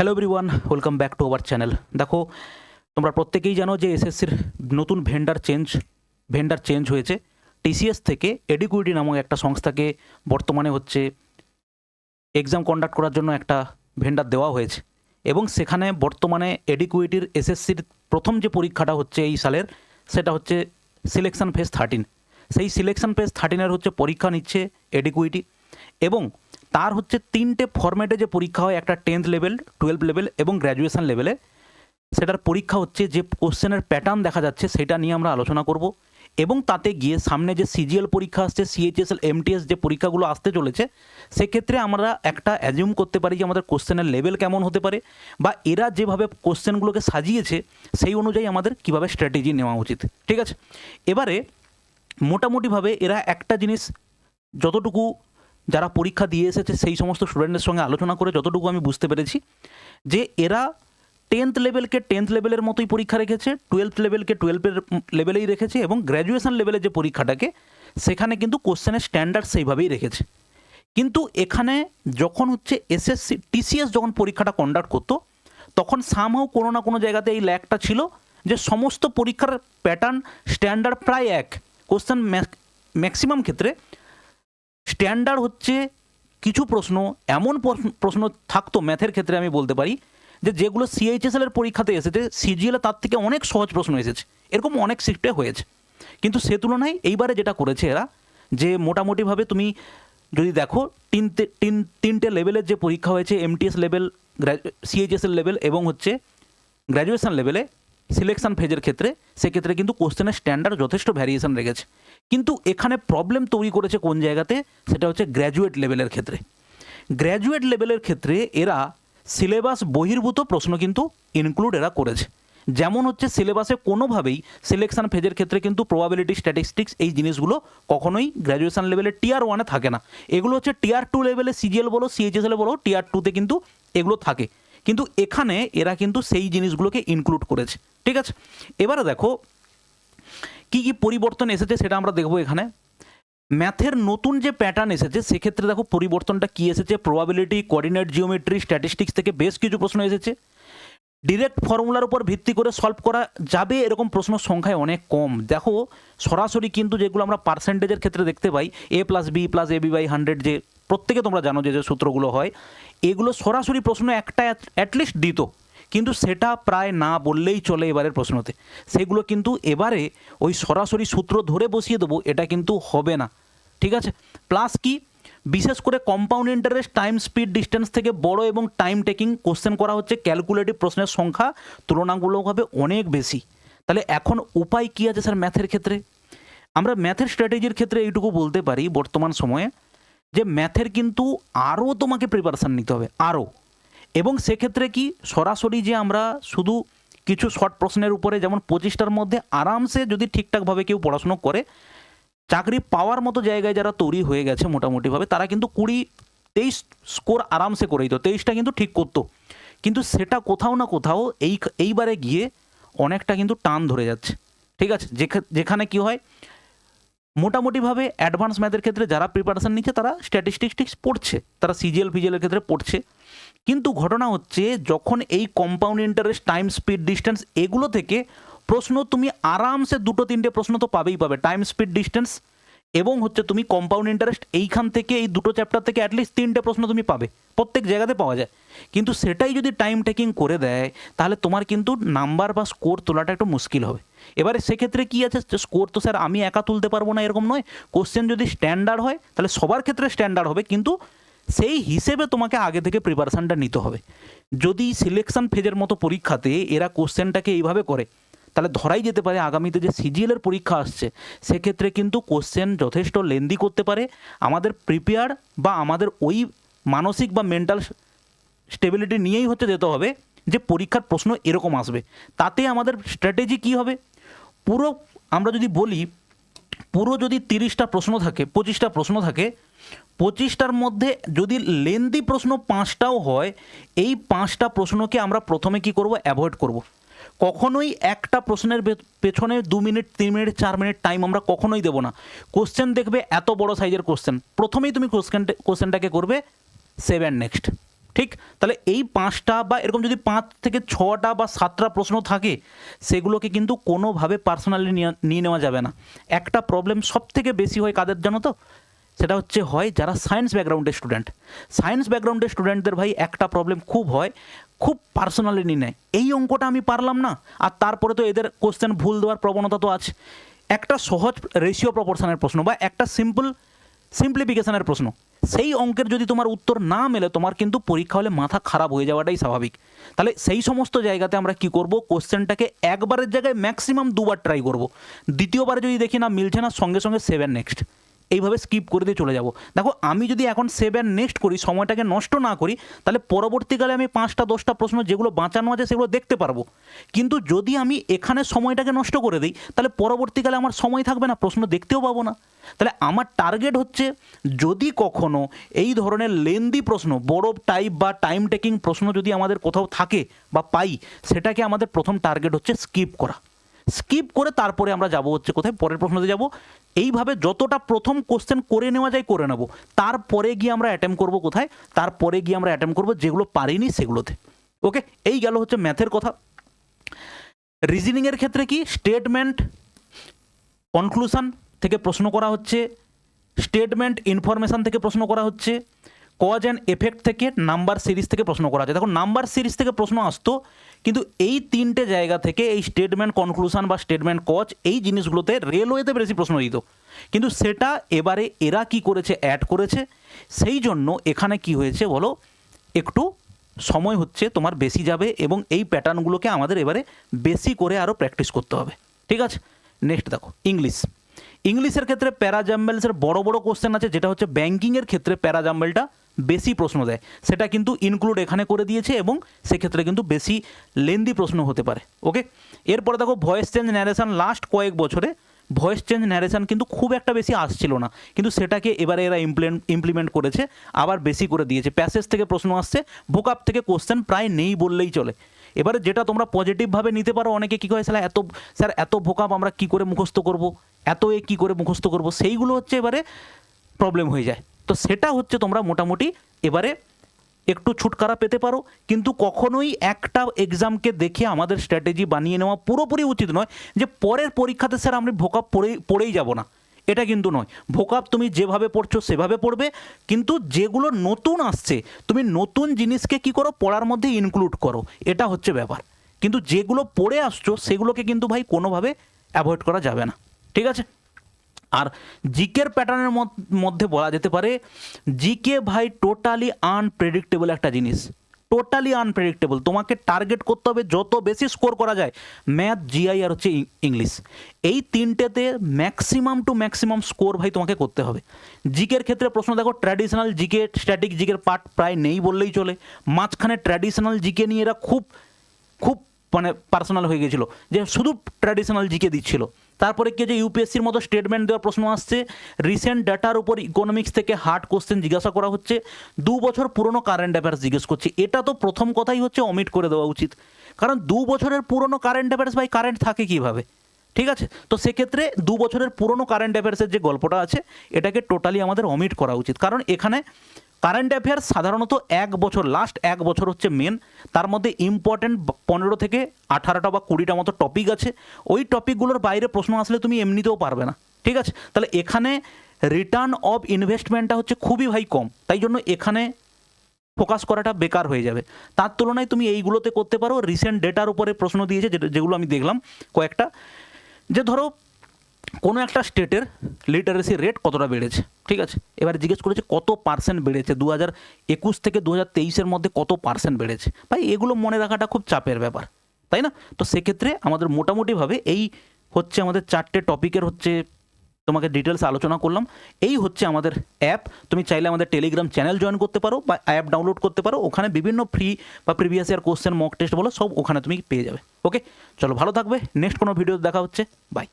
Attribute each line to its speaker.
Speaker 1: Hello everyone welcome back to our channel দেখো, তোমরা প্রত্যেকেই জানো যে এসএসসির নতুন ভেন্ডার চেঞ্জ ভেন্ডার চেঞ্জ হয়েছে। টিসিএস থেকে এডিকুইটি নামক একটা সংস্থাকে বর্তমানে হচ্ছে এক্সাম কন্ডাক্ট করার জন্য একটা ভেন্ডার দেওয়া হয়েছে। এবং সেখানে বর্তমানে এডিকুইটির এসএসসির প্রথম যে পরীক্ষাটা হচ্ছে এই সালের, সেটা হচ্ছে সিলেকশন ফেজ থার্টিন সেই সিলেকশন ফেজ থার্টিনের হচ্ছে পরীক্ষা নিচ্ছে এডিকুইটি এবং তার হচ্ছে তিনটে ফরম্যাটে যে পরীক্ষা হয়, একটা টেন্থ লেভেল টুয়েলভ লেভেল এবং গ্র্যাজুয়েশন লেভেলে সেটার পরীক্ষা হচ্ছে যে কোশ্চেনের প্যাটার্ন দেখা যাচ্ছে, সেটা নিয়ে আমরা আলোচনা করব। এবং তাতে গিয়ে সামনে যে সিজিএল পরীক্ষা আসছে সিএইচএসএল এমটিএস যে পরীক্ষাগুলো আসতে চলেছে, সেক্ষেত্রে আমরা একটা অ্যাজিউম করতে পারি যে আমাদের কোশ্চেনের লেভেল কেমন হতে পারে বা এরা যেভাবে কোশ্চেনগুলোকে সাজিয়েছে, সেই অনুযায়ী আমাদের কীভাবে স্ট্র্যাটেজি নেওয়া উচিত। ঠিক আছে? এবারে মোটামুটিভাবে এরা একটা জিনিস যতটুকু যারা পরীক্ষা দিয়ে এসেছে সেই সমস্ত স্টুডেন্টদের সঙ্গে আলোচনা করে যতটুকু আমি বুঝতে পেরেছি, যে এরা টেন্থ লেভেলকে টেন্থ লেভেলের মতোই পরীক্ষা রেখেছে টুয়েলভ লেভেলকে টুয়েলভের লেভেলেই রেখেছে এবং গ্র্যাজুয়েশন লেভেলের যে পরীক্ষাটাকে, সেখানে কিন্তু কোশ্চেনের স্ট্যান্ডার্ড সেইভাবেই রেখেছে। কিন্তু এখানে যখন হচ্ছে এসএসসি টিসিএস যখন পরীক্ষাটা কন্ডাক্ট করতো, তখন সামহাও কোনো না কোনো জায়গাতে এই ল্যাকটা ছিল যে সমস্ত পরীক্ষার প্যাটার্ন স্ট্যান্ডার্ড প্রায় এক। কোশ্চেন ম্যাক্সিমাম ক্ষেত্রে স্ট্যান্ডার্ড হচ্ছে কিছু প্রশ্ন, এমন প্রশ্ন- থাকতো ম্যাথের ক্ষেত্রে আমি বলতে পারি, যে যেগুলো সিএইচএসএল এর পরীক্ষাতে এসেছে সিজিএল তার থেকে অনেক সহজ প্রশ্ন এসেছে, এরকম অনেক শিফটে হয়েছে। কিন্তু সে তুলনায় এইবারে যেটা করেছে এরা, যে মোটামুটিভাবে তুমি যদি দেখো, তিনটে, তিন, তিনটে লেভেলের যে পরীক্ষা হয়েছে এমটিএস লেভেল সিএইচএসএল লেভেল এবং হচ্ছে গ্র্যাজুয়েশন লেভেলে সিলেকশন ফেজের ক্ষেত্রে, সেক্ষেত্রে কিন্তু কোশ্চেনের স্ট্যান্ডার্ড যথেষ্ট ভ্যারিয়েশন রেখেছে। কিন্তু এখানে প্রবলেম তৈরি করেছে কোন জায়গাতে? সেটা হচ্ছে গ্র্যাজুয়েট লেভেলের ক্ষেত্রে। গ্র্যাজুয়েট লেভেলের ক্ষেত্রে এরা সিলেবাস বহির্ভূত প্রশ্ন কিন্তু ইনক্লুড এরা করেছে। যেমন হচ্ছে সিলেবাসে কোনোভাবেই সিলেকশন ফেজের ক্ষেত্রে কিন্তু প্রবাবিলিটি স্ট্যাটিস্টিক্স এই জিনিসগুলো কখনোই গ্র্যাজুয়েশন লেভেলে টিয়ার ওয়ানে থাকে না। এগুলো হচ্ছে টিয়ার টু লেভেলে সিজিএল বলো সিএইচএসএল বলো টিয়ার টুতে কিন্তু এগুলো থাকে। কিন্তু এখানে এরা কিন্তু সেই জিনিসগুলোকে ইনক্লুড করেছে। ঠিক আছে? এবারে দেখো কি কি পরিবর্তন এসেছে সেটা আমরা দেখব এখানে। ম্যাথের নতুন যে প্যাটার্ন এসেছে, সেক্ষেত্রে দেখো পরিবর্তনটা কি এসেছে? প্রবাবিলিটি কোঅর্ডিনেট জিওমেট্রি স্ট্যাটিস্টিক্স থেকে বেশ কিছু প্রশ্ন এসেছে। ডিরেক্ট ফর্মুলার উপর ভিত্তি করে সলভ করা যাবে এরকম প্রশ্ন সংখ্যায় অনেক কম। দেখো, সরাসরি কিন্তু যেগুলো আমরা পার্সেন্টেজের ক্ষেত্রে দেখতে পাই A plus B plus A B by hundred যে প্রত্যেকে তোমরা জানো যে যে সূত্রগুলো হয়, এগুলো সরাসরি প্রশ্ন একটা অ্যাটলিস্ট দিত। কিন্তু সেটা প্রায় না বললেই চলে এবারের প্রশ্নতে। সেগুলো কিন্তু এবারে ওই সরাসরি সূত্র ধরে বসিয়ে দেবো, এটা কিন্তু হবে না। ঠিক আছে? প্লাস কি? বিশেষ করে compound interest time speed distance থেকে বড় এবং টাইম টেকিং কোশ্চেন করা হচ্ছে ক্যালকুলেটিভ প্রশ্নের সংখ্যা তুলনামূলকভাবে অনেক বেশি। তাহলে এখন উপায় কী আছে স্যার ম্যাথের ক্ষেত্রে? আমরা ম্যাথের স্ট্র্যাটেজির ক্ষেত্রে এইটুকু বলতে পারি বর্তমান সময়ে যে ম্যাথের কিন্তু আরও তোমাকে প্রিপারেশান নিতে হবে, আরও। এবং সেক্ষেত্রে কি সরাসরি যে আমরা শুধু কিছু শর্ট প্রশ্নের উপরে যেমন পঁচিশটার মধ্যে আরামসে যদি ঠিকঠাকভাবে কেউ পড়াশুনো করে, চাকরি পাওয়ার মতো জায়গায় যারা তৈরি হয়ে গেছে মোটামুটিভাবে, তারা কিন্তু কুড়ি তেইশ স্কোর আরামসে করে দিত, তেইশটা কিন্তু ঠিক করতো। কিন্তু সেটা কোথাও না কোথাও এই, এইবারে গিয়ে অনেকটা কিন্তু টান ধরে যাচ্ছে। ঠিক আছে? যেখা- যেখানে কি হয় মোটামুটিভাবে অ্যাডভান্স ম্যাথের ক্ষেত্রে যারা প্রিপারেশান নিচ্ছে, তারা স্ট্যাটিস্টিক্স পড়ছে, তারা সিজিএল ফিজিএলের ক্ষেত্রে পড়ছে। কিন্তু ঘটনা হচ্ছে, যখন এই compound interest time speed distance এগুলো থেকে প্রশ্ন তুমি আরামসে দুটো, তিনটে প্রশ্ন তো পাবেই পাবে। টাইম স্পিড ডিস্টেন্স এবং হচ্ছে তুমি কম্পাউন্ড ইন্টারেস্ট এইখান থেকে, এই দুটো চ্যাপ্টার থেকে অ্যাটলিস্ট তিনটে প্রশ্ন তুমি পাবে। প্রত্যেক জায়গাতে পাওয়া যায়। কিন্তু সেটাই যদি টাইম টেকিং করে দেয়, তাহলে তোমার কিন্তু নাম্বার বা স্কোর তোলাটা একটু মুশকিল হবে। এবারে সেক্ষেত্রে কি আছে? স্কোর তো স্যার আমি একা তুলতে পারব না, এরকম নয়। কোশ্চেন যদি স্ট্যান্ডার্ড হয়, তাহলে সবার ক্ষেত্রে স্ট্যান্ডার্ড হবে, কিন্তু সেই হিসেবে তোমাকে আগে থেকে প্রিপারেশানটা নিতে হবে। যদি সিলেকশন ফেজের মতো পরীক্ষাতে এরা কোশ্চেনটাকে এইভাবে করে, তাহলে ধরাই যেতে পারে আগামীতে যে সিজিএলের পরীক্ষা আসছে, সেক্ষেত্রে কিন্তু কোশ্চেন যথেষ্ট লেন্দি করতে পারে। আমাদের প্রিপেয়ার বা আমাদের ওই মানসিক বা মেন্টাল স্টেবিলিটি নিয়েই হচ্ছে যেতে হবে। যে পরীক্ষার প্রশ্ন এরকম আসবে। তাতে আমাদের স্ট্র্যাটেজি কী হবে? পুরো আমরা যদি বলি, পুরো যদি তিরিশটা প্রশ্ন থাকে, পঁচিশটা প্রশ্ন থাকে, পঁচিশটার মধ্যে যদি লেন্দি প্রশ্ন পাঁচটাও হয়, এই পাঁচটা প্রশ্নকে আমরা প্রথমে কি করব? অ্যাভয়েড করব। কখনোই একটা প্রশ্নের পেছনে দু মিনিট, তিন মিনিট, চার মিনিট টাইম আমরা কখনোই দেবো না। কোশ্চেন দেখবে এত বড় সাইজের কোশ্চেন প্রথমেই তুমি কোশ্চেন কোশ্চেনটাকে করবে সেভ অ্যান্ড নেক্সট ঠিক? তাহলে এই পাঁচটা বা এরকম যদি পাঁচ থেকে ছটা বা সাতটা প্রশ্ন থাকে, সেগুলোকে কিন্তু কোনোভাবে পার্সোনালি নিয়ে নেওয়া যাবে না। একটা প্রবলেম সব থেকে বেশি হয় কাদের জানো তো? সেটা হচ্ছে হয় যারা সায়েন্স ব্যাকগ্রাউন্ডের স্টুডেন্ট সায়েন্স ব্যাকগ্রাউন্ডের স্টুডেন্টদের ভাই একটা প্রবলেম খুব হয়, খুব পার্সোনালি নিয়ে নেয়। এই অঙ্কটা আমি পারলাম না, আর তারপরে তো এদের কোশ্চেন ভুল দেওয়ার প্রবণতা তো আছে। একটা সহজ রেশিও প্রপোর্শনের প্রশ্ন বা একটা সিম্পল সিম্পলিফিকেশনের প্রশ্ন। সেই অঙ্কের যদি তোমার উত্তর না মেলে, তোমার কিন্তু পরীক্ষা হলে মাথা খারাপ হয়ে যাওয়াটাই স্বাভাবিক। তাহলে সেই সমস্ত জায়গাতে আমরা কি করব? কোশ্চেনটাকে একবারের জায়গায় ম্যাক্সিমাম দুবার ট্রাই করব। দ্বিতীয়বারে যদি দেখি না, মিলছে না, সঙ্গে সঙ্গে সেভেন নেক্সট এইভাবে স্কিপ করে দিয়ে চলে যাব। দেখো, আমি যদি এখন সেভ অ্যান্ড নেক্সট করি, সময়টাকে নষ্ট না করি, তাহলে পরবর্তীকালে আমি পাঁচটা, দশটা প্রশ্ন যেগুলো বাঁচানো আছে সেগুলো দেখতে পারব। কিন্তু যদি আমি এখানে সময়টাকে নষ্ট করে দিই, তাহলে পরবর্তীকালে আমার সময় থাকবে না, প্রশ্ন দেখতেও পাবো না। তাহলে আমার টার্গেট হচ্ছে, যদি কখনো এই ধরনের লেন্দি প্রশ্ন, বড় টাইপ বা টাইম টেকিং প্রশ্ন যদি আমাদের কোথাও থাকে বা পাই, সেটাকে আমাদের প্রথম টার্গেট হচ্ছে স্কিপ করা। স্কিপ করে তারপরে আমরা যাব হচ্ছে কোথায়? পরের প্রশ্নতে যাব। এইভাবে যতটা প্রথম কোশ্চেন করে নেওয়া যায় করে নেব। তারপরে গিয়ে আমরা অ্যাটেম্প করব কোথায়? তারপরে গিয়ে আমরা অ্যাটেম্প করব যেগুলো পারিনি সেগুলোতে। ওকে এই গেল হচ্ছে ম্যাথের কথা। রিজনিংয়ের ক্ষেত্রে কি? স্টেটমেন্ট কনক্লুশন থেকে প্রশ্ন করা হচ্ছে। স্টেটমেন্ট ইনফরমেশান থেকে প্রশ্ন করা হচ্ছে। কজ অ্যান্ড এফেক্ট থেকে নাম্বার সিরিজ থেকে প্রশ্ন করা হচ্ছে দেখো নাম্বার সিরিজ থেকে প্রশ্ন আসতো, কিন্তু এই তিনটে জায়গা থেকে এই স্টেটমেন্ট কনক্লুশন বা স্টেটমেন্ট কজ এই জিনিসগুলোতে রেলওয়েতে বেশি প্রশ্ন দিত। কিন্তু সেটা এবারে এরা কি করেছে অ্যাড করেছে, সেই জন্য এখানে কি হয়েছে বলো, একটু সময় হচ্ছে, তোমার বেশি যাবে এবং এই প্যাটার্নগুলোকে আমাদের এবারে বেশি করে আরও প্র্যাকটিস করতে হবে। ঠিক আছে? নেক্সট দেখো ইংলিশ ইংলিশের ক্ষেত্রে প্যারাজাম্বেলসের বড় বড় কোশ্চেন আছে, যেটা হচ্ছে ব্যাঙ্কিংয়ের ক্ষেত্রে প্যারাজাম্বেলটা বেশি প্রশ্ন দেয়। সেটা কিন্তু ইনক্লুড এখানে করে দিয়েছে এবং সেক্ষেত্রে কিন্তু বেশি লেন্দি প্রশ্ন হতে পারে ওকে এরপরে দেখো ভয়েস চেঞ্জ ন্যারেশান লাস্ট কয়েক বছরে ভয়েস চেঞ্জ ন্যারেশান কিন্তু খুব একটা বেশি আসছিল না, কিন্তু সেটাকে এবারে এরা ইমপ্লিমেন্ট করেছে, আবার বেশি করে দিয়েছে। প্যাসেজ থেকে প্রশ্ন আসছে ভোকাপ থেকে কোশ্চেন প্রায় নেই বললেই চলে। এবারে যেটা তোমরা পজিটিভভাবে নিতে পারো, অনেকে কী করে, স্যার, এত স্যার, এত ভোকাপ আমরা কী করে মুখস্থ করব? এত এ কী করে মুখস্থ করব? সেইগুলো হচ্ছে এবারে প্রবলেম হয়ে যায়। তো সেটা হচ্ছে তোমরা মোটামুটি এবারে একটু ছুটকারা পেতে পারো। কিন্তু কখনোই একটা এক্সামকে দেখে আমাদের স্ট্র্যাটেজি বানিয়ে নেওয়া পুরোপুরি উচিত নয় যে পরের পরীক্ষাতে, স্যার, আমি ভোকাপ পড়েই পড়েই যাব না। এটা কিন্তু নয়। ভোকাপ তুমি যেভাবে পড়ছো সেভাবে পড়বে, কিন্তু যেগুলো নতুন আসছে, তুমি নতুন জিনিসকে কি করো? পড়ার মধ্যে ইনক্লুড করো। এটা হচ্ছে ব্যাপার। কিন্তু যেগুলো পড়ে আসছো, সেগুলোকে কিন্তু ভাই কোনোভাবে অ্যাভয়েড করা যাবে না। ঠিক আছে? আর জিকের প্যাটার্নের মধ্যে বলা যেতে পারে, জিকে ভাই টোটালি আনপ্রেডিক্টেবল একটা জিনিস। টোটালি আনপ্রেডিক্টেবল তোমাকে টার্গেট করতে হবে যত বেশি স্কোর করা যায়। ম্যাথ জিআই আর হচ্ছে ইংলিশ এই তিনটেতে ম্যাক্সিমাম টু ম্যাক্সিমাম স্কোর ভাই তোমাকে করতে হবে। জিকের ক্ষেত্রে প্রশ্ন দেখো ট্র্যাডিশনাল জিকে স্ট্যাটিক জিকের পার্ট প্রায় নেই বললেই চলে। মাঝখানে ট্র্যাডিশনাল জিকে নিয়ে এরা খুব খুব মানে পার্সোনাল হয়ে গেছিল। যে শুধু ট্র্যাডিশনাল জিকে দিচ্ছিল। তারপরে কি যে ইউপিএসসির মতো স্টেটমেন্ট দেওয়ার প্রশ্ন আসছে? রিসেন্ট ডাটার উপর ইকোনমিক্স থেকে হার্ড কোশ্চেন জিজ্ঞাসা করা হচ্ছে। দু বছর পুরনো কারেন্ট অ্যাফেয়ার্স জিজ্ঞেস করছে। এটা তো প্রথম কথাই হচ্ছে অমিট করে দেওয়া উচিত। কারণ দু বছরের পুরনো কারেন্ট অ্যাফেয়ার্স ভাই কারেন্ট থাকে কীভাবে? ঠিক আছে? তো সেক্ষেত্রে দু বছরের পুরনো কারেন্ট অ্যাফেয়ার্সের যে গল্পটা আছে, এটাকে টোটালি আমাদের অমিট করা উচিত। কারণ এখানে কারেন্ট অ্যাফেয়ার্স সাধারণত এক বছর লাস্ট এক বছর হচ্ছে মেন তার মধ্যে ইম্পর্টেন্ট পনেরো থেকে আঠারোটা বা কুড়িটা মতো টপিক আছে। ওই টপিকগুলোর বাইরে প্রশ্ন আসলে তুমি এমনিতেও পারবে না। ঠিক আছে? তাহলে এখানে রিটার্ন অফ ইনভেস্টমেন্টটা হচ্ছে খুবই ভাই কম। তাই জন্য এখানে ফোকাস করাটা বেকার হয়ে যাবে। তার তুলনায় তুমি এইগুলোতে করতে পারো। রিসেন্ট ডেটার উপরে প্রশ্ন দিয়েছে যেগুলো আমি দেখলাম কয়েকটা। যে ধরো, কোনো একটা স্টেটের লিটারেসি রেট কতটা বেড়েছে? ঠিক আছে? এবার জিজ্ঞেস করেছে কত পার্সেন্ট বেড়েছে? দু হাজার একুশ থেকে দু হাজার তেইশের মধ্যে কত পার্সেন্ট বেড়েছে? ভাই, এগুলো মনে রাখাটা খুব চাপের ব্যাপার, তাই না? তো সেক্ষেত্রে আমাদের মোটামুটিভাবে এই হচ্ছে আমাদের চারটে টপিকের হচ্ছে তোমাকে ডিটেলস আলোচনা করলাম। এই হচ্ছে আমাদের অ্যাপ তুমি চাইলে আমাদের টেলিগ্রাম চ্যানেল জয়েন করতে পারো বা অ্যাপ ডাউনলোড করতে পারো। ওখানে বিভিন্ন ফ্রি বা previous year question mock test বলো, সব ওখানে তুমি পেয়ে যাবে ওকে চলো ভালো থাকবে নেক্সট কোনো ভিডিও দেখা হচ্ছে বাই